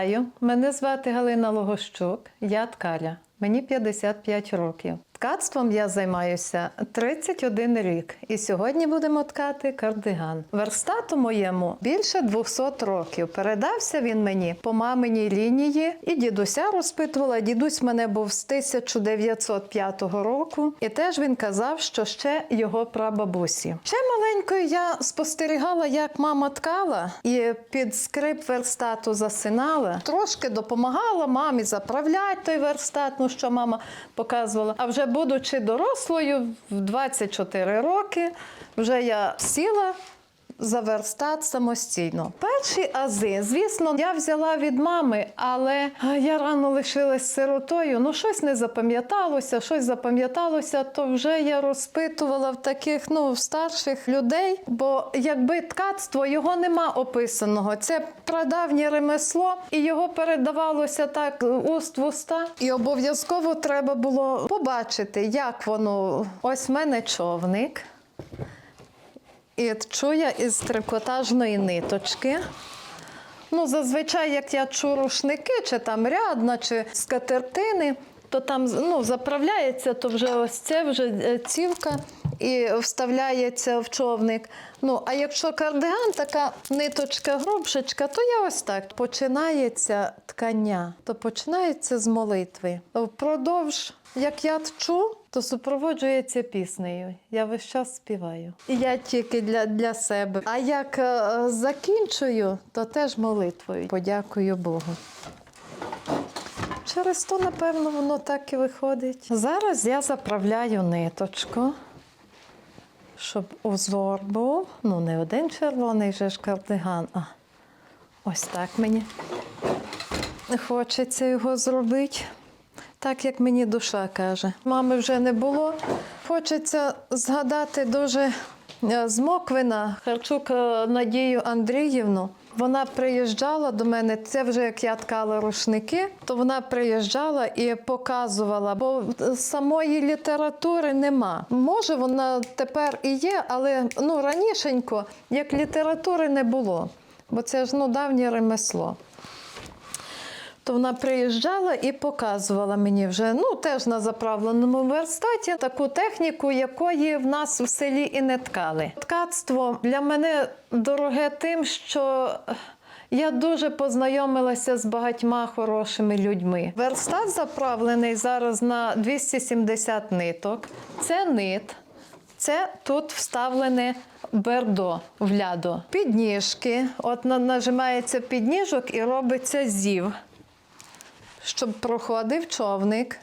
Вітаю! Мене звати Галина Логощук, я ткаля. Мені 55 років. Ткацтвом я займаюся 31 рік, і сьогодні будемо ткати кардиган. Верстату моєму більше 200 років. Передався він мені по маминій лінії, і дідуся розпитувала. Дідусь мене був з 1905 року, і теж він казав, що ще його прабабусі. Ще маленькою я спостерігала, як мама ткала, і під скрип верстату засинала. Трошки допомагала мамі заправляти той верстат, ну що мама показувала. А вже будучи дорослою, в 24 роки, вже я сіла за верстат самостійно. Перші ази, звісно, я взяла від мами, але я рано лишилась сиротою. Ну, щось не запам'яталося, щось запам'яталося, то вже я розпитувала в таких ну, старших людей. Бо якби ткацтво його нема описаного, це прадавнє ремесло, і його передавалося так уст в уста. І обов'язково треба було побачити, як воно. Ось в мене човник. І тчу я із трикотажної ниточки. Ну, зазвичай, як я чу рушники, чи там рядна, чи скатертини, то там ну, заправляється, то вже ось це вже е, цівка і вставляється в човник. Ну, а якщо кардиган, така ниточка грубшечка, то я ось так. Починається ткання, то починається з молитви. Впродовж, як я тчу, то супроводжується піснею. Я весь час співаю. І я тільки для, для себе. А як е, закінчую, то теж молитвою. Подякую Богу. Через то, напевно, воно так і виходить. Зараз я заправляю ниточку, щоб узор був. Ну, не один червоний же ж кардиган, а ось так мені хочеться його зробити. Так, як мені душа каже. Мами вже не було. Хочеться згадати дуже е, з Моквина Харчук е, Надію Андріївну. Вона приїжджала до мене, це вже як я ткала рушники, то вона приїжджала і показувала, бо самої літератури нема. Може, вона тепер і є, але ну ранішенько, як літератури не було, бо це ж ну давнє ремесло. То вона приїжджала і показувала мені вже ну теж на заправленому верстаті таку техніку, якої в нас в селі і не ткали. Ткацтво для мене дороге тим, що я дуже познайомилася з багатьма хорошими людьми. Верстат заправлений зараз на 270 ниток. Це нит. Це тут вставлене бердо в лядо. Підніжки. От на- нажимається підніжок і робиться зів щоб проходив човник.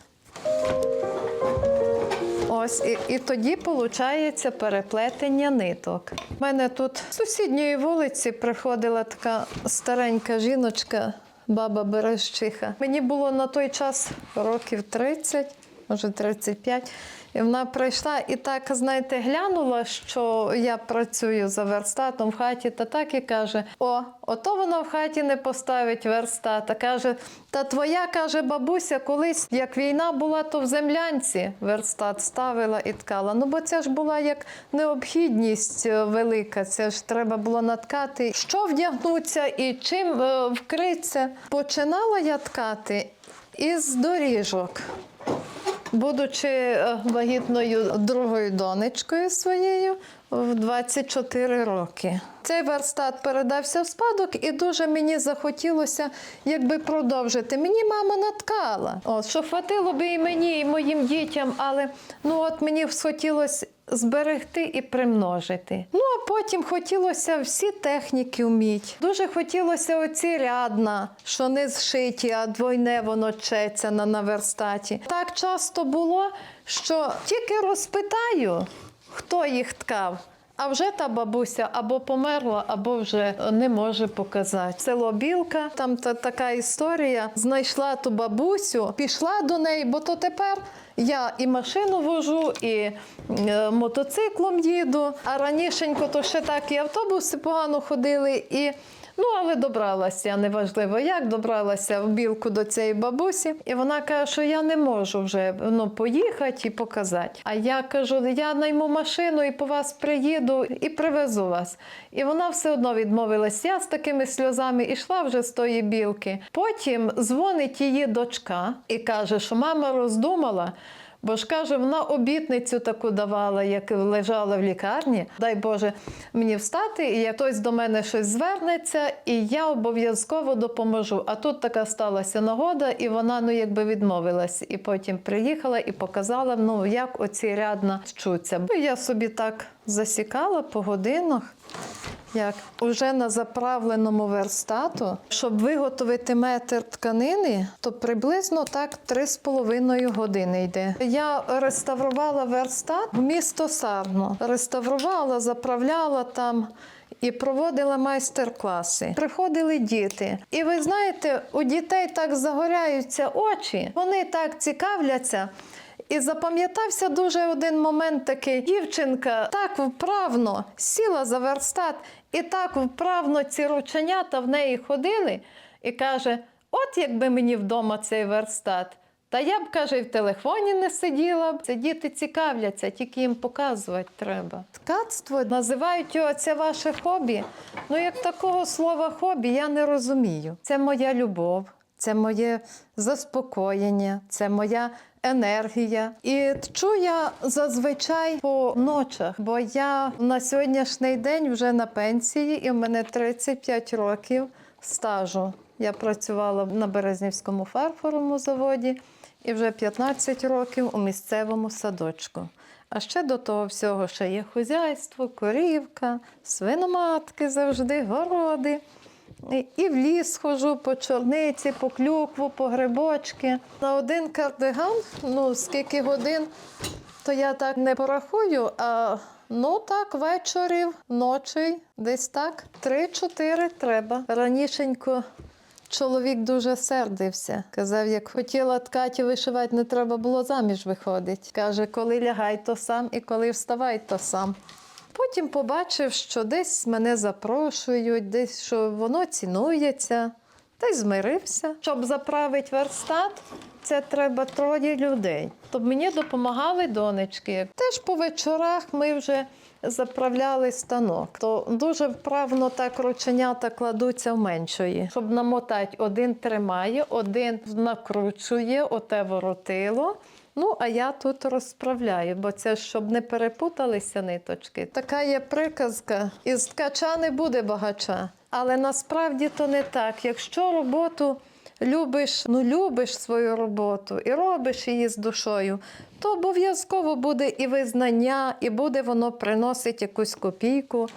Ось, і, і тоді виходить переплетення ниток. У мене тут з сусідньої вулиці приходила така старенька жіночка, баба Бережчиха. Мені було на той час років 30, може 35. І вона прийшла і так, знаєте, глянула, що я працюю за верстатом в хаті, та так і каже: О, ото вона в хаті не поставить верстата. Каже, та твоя каже бабуся, колись як війна була, то в землянці верстат ставила і ткала. Ну бо це ж була як необхідність е, велика. Це ж треба було наткати, що вдягнуться і чим е, вкритися. Починала я ткати із доріжок. Будучи е, вагітною другою донечкою своєю в 24 роки. Цей верстат передався в спадок, і дуже мені захотілося якби продовжити. Мені мама наткала, от, що хватило би і мені, і моїм дітям, але ну от мені схотілося зберегти і примножити. Ну потім хотілося всі техніки вміти. Дуже хотілося оці рядна, що не зшиті, а двойне воно четься на, наверстаті. Так часто було, що тільки розпитаю, хто їх ткав. А вже та бабуся або померла, або вже не може показати. Село Білка, там та, така історія. Знайшла ту бабусю, пішла до неї, бо то тепер я і машину вожу, і е, мотоциклом їду. А ранішенько то ще так і автобуси погано ходили. І Ну, але добралася, неважливо як, добралася в білку до цієї бабусі, і вона каже, що я не можу вже ну, поїхати і показати. А я кажу, я найму машину і по вас приїду і привезу вас. І вона все одно відмовилась. Я з такими сльозами йшла вже з тої білки. Потім дзвонить її дочка і каже, що мама роздумала. Бо ж каже, вона обітницю таку давала, як лежала в лікарні. Дай Боже мені встати, і як хтось до мене щось звернеться, і я обов'язково допоможу. А тут така сталася нагода, і вона ну якби відмовилась. І потім приїхала і показала, ну як оці рядна чуться. Бо я собі так засікала по годинах. Як уже на заправленому верстату, щоб виготовити метр тканини, то приблизно так 3,5 години йде. Я реставрувала верстат в місто Сарно. Реставрувала, заправляла там. І проводила майстер-класи. Приходили діти. І ви знаєте, у дітей так загоряються очі, вони так цікавляться. І запам'ятався дуже один момент такий. Дівчинка так вправно сіла за верстат, і так вправно ці рученята в неї ходили, і каже: от якби мені вдома цей верстат. Та я б, каже, і в телефоні не сиділа б. Це діти цікавляться, тільки їм показувати треба. Ткацтво називають його це ваше хобі. Ну, як такого слова хобі, я не розумію. Це моя любов, це моє заспокоєння, це моя енергія. І тчу я зазвичай по ночах, бо я на сьогоднішній день вже на пенсії, і в мене 35 років стажу. Я працювала на Березнівському фарфоровому заводі і вже 15 років у місцевому садочку. А ще до того всього ще є хозяйство, корівка, свиноматки завжди, городи. І- І в ліс ходжу по чорниці, по клюкву, по грибочки. На один кардиган, ну скільки годин, то я так не порахую, а ну так, вечорів, ночі, десь так. Три-чотири треба. Ранішенько чоловік дуже сердився. Казав, як хотіла ткати вишивати, не треба було заміж виходити. Каже, коли лягай, то сам, і коли вставай, то сам. Потім побачив, що десь мене запрошують, десь що воно цінується, та й змирився. Щоб заправити верстат, це треба троє людей. Тобто мені допомагали донечки. Теж по вечорах ми вже заправляли станок. То дуже вправно так рученята кладуться в меншої. Щоб намотати, один тримає, один накручує, оте воротило. Ну, а я тут розправляю, бо це щоб не перепуталися ниточки. Така є приказка: із ткача не буде багача. Але насправді то не так. Якщо роботу любиш, ну любиш свою роботу і робиш її з душою, то обов'язково буде і визнання, і буде воно приносить якусь копійку.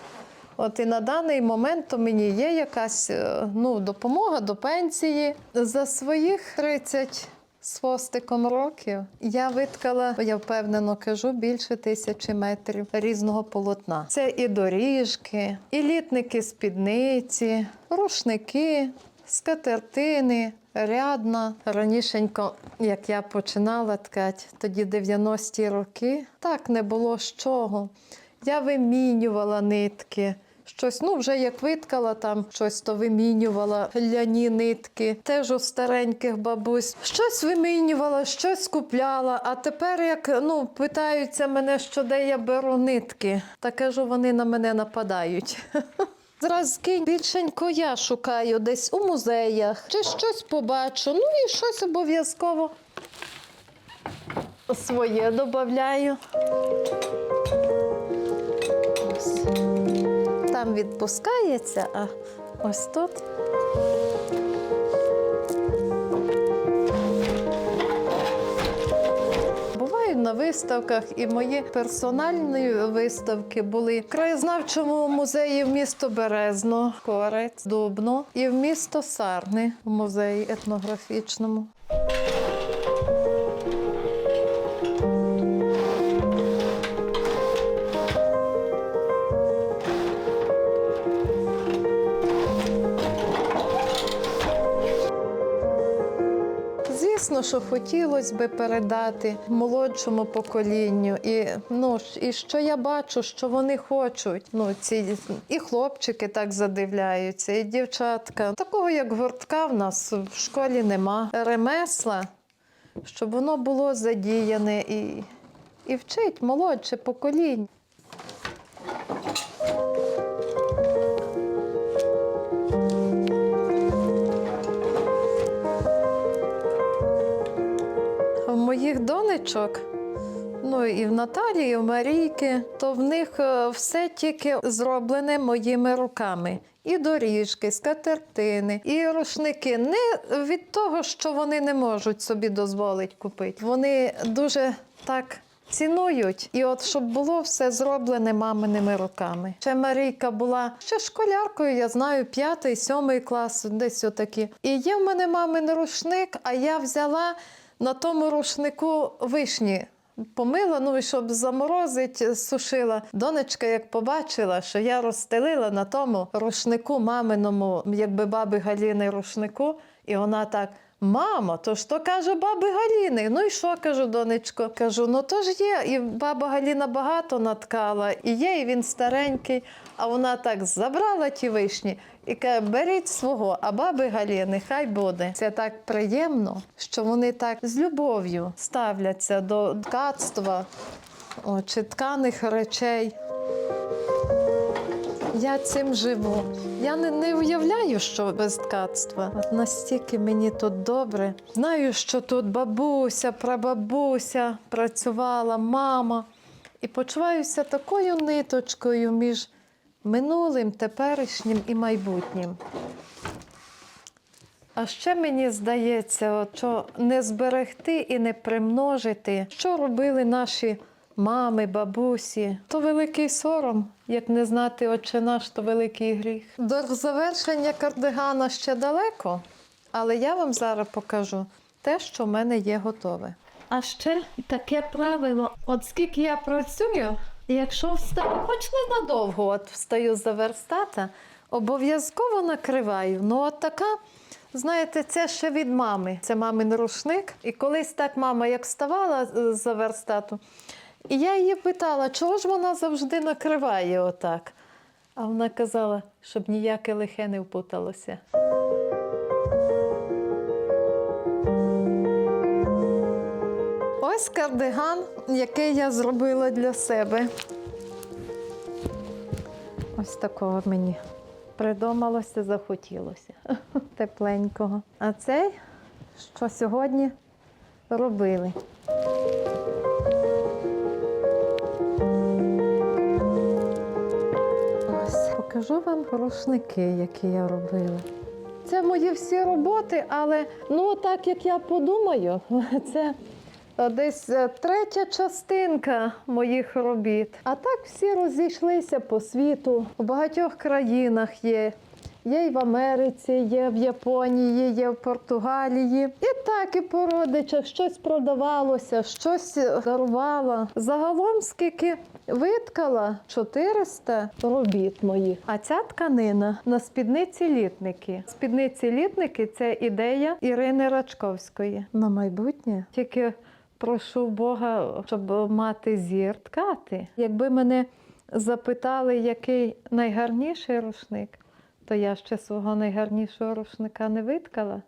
От і на даний момент то мені є якась е, ну, допомога до пенсії. За своїх 30 з хвостиком років я виткала, я впевнено кажу, більше тисячі метрів різного полотна. Це і доріжки, і літники спідниці, рушники, скатертини. Рядна ранішенько, як я починала ткати, тоді 90-ті роки, так не було з чого. Я вимінювала нитки. Щось, ну вже як виткала там щось, то вимінювала ляні нитки, теж у стареньких бабусь. Щось вимінювала, щось купляла. А тепер, як ну, питаються мене, що де я беру нитки, та кажу, вони на мене нападають. Зразки більшенько я шукаю десь у музеях, чи щось побачу, ну і щось обов'язково своє додаю. Там відпускається, а ось тут. На виставках, і мої персональні виставки були в краєзнавчому музеї в місто Березно, Корець, Дубно і в місто Сарни в музеї етнографічному. Що хотілося би передати молодшому поколінню. І, ну, і що я бачу, що вони хочуть. Ну, ці, і хлопчики так задивляються, і дівчатка. Такого, як гуртка, в нас в школі нема. Ремесла, щоб воно було задіяне і, і вчить молодше покоління. Донечок, ну і в Наталії, і в Марійки, то в них е, все тільки зроблене моїми руками. І доріжки, скатертини, і рушники. Не від того, що вони не можуть собі дозволити купити. Вони дуже так цінують. І от щоб було все зроблене маминими руками. Ще Марійка була ще школяркою, я знаю, п'ятий, сьомий клас, десь отакі. І є в мене мамин рушник, а я взяла на тому рушнику вишні. Помила, ну і щоб заморозить, сушила. Донечка, як побачила, що я розстелила на тому рушнику маминому, якби баби Галіни рушнику, і вона так. Мамо, то ж то каже баби Галіни. Ну і що кажу, донечко? Кажу, ну то ж є. І баба Галіна багато наткала, і є, і він старенький. А вона так забрала ті вишні і каже, беріть свого, а баби Галіни, хай буде. Це так приємно, що вони так з любов'ю ставляться до ткацтва о, чи тканих речей. Я цим живу. Я не, не уявляю, що без ткацтва. От настільки мені тут добре. Знаю, що тут бабуся, прабабуся працювала, мама. І почуваюся такою ниточкою між минулим, теперішнім і майбутнім. А ще мені здається, що не зберегти і не примножити, що робили наші мами, бабусі, то великий сором, як не знати отче наш, то великий гріх. До завершення кардигана ще далеко, але я вам зараз покажу те, що в мене є готове. А ще таке правило: от скільки я працюю, якщо встаю, хоч ненадовго, от встаю за верстата, обов'язково накриваю. Ну, от така. Знаєте, це ще від мами. Це мамин рушник. І колись так мама як вставала е, за верстату, і я її питала, чого ж вона завжди накриває отак. А вона казала, щоб ніяке лихе не впуталося. Ось кардиган, який я зробила для себе. Ось такого мені придумалося, захотілося тепленького. А цей, що сьогодні робили. Ось покажу вам рушники, які я робила. Це мої всі роботи, але ну так як я подумаю, це десь е, третя частинка моїх робіт. А так всі розійшлися по світу. У багатьох країнах є. Є і в Америці, є в Японії, є в Португалії. І так, і по родичах щось продавалося, щось дарувала. Загалом скільки виткала 400 робіт моїх. А ця тканина на спідниці літники. Спідниці літники це ідея Ірини Рачковської. На майбутнє тільки прошу Бога, щоб мати зір ткати. Якби мене запитали, який найгарніший рушник, то я ще свого найгарнішого рушника не виткала.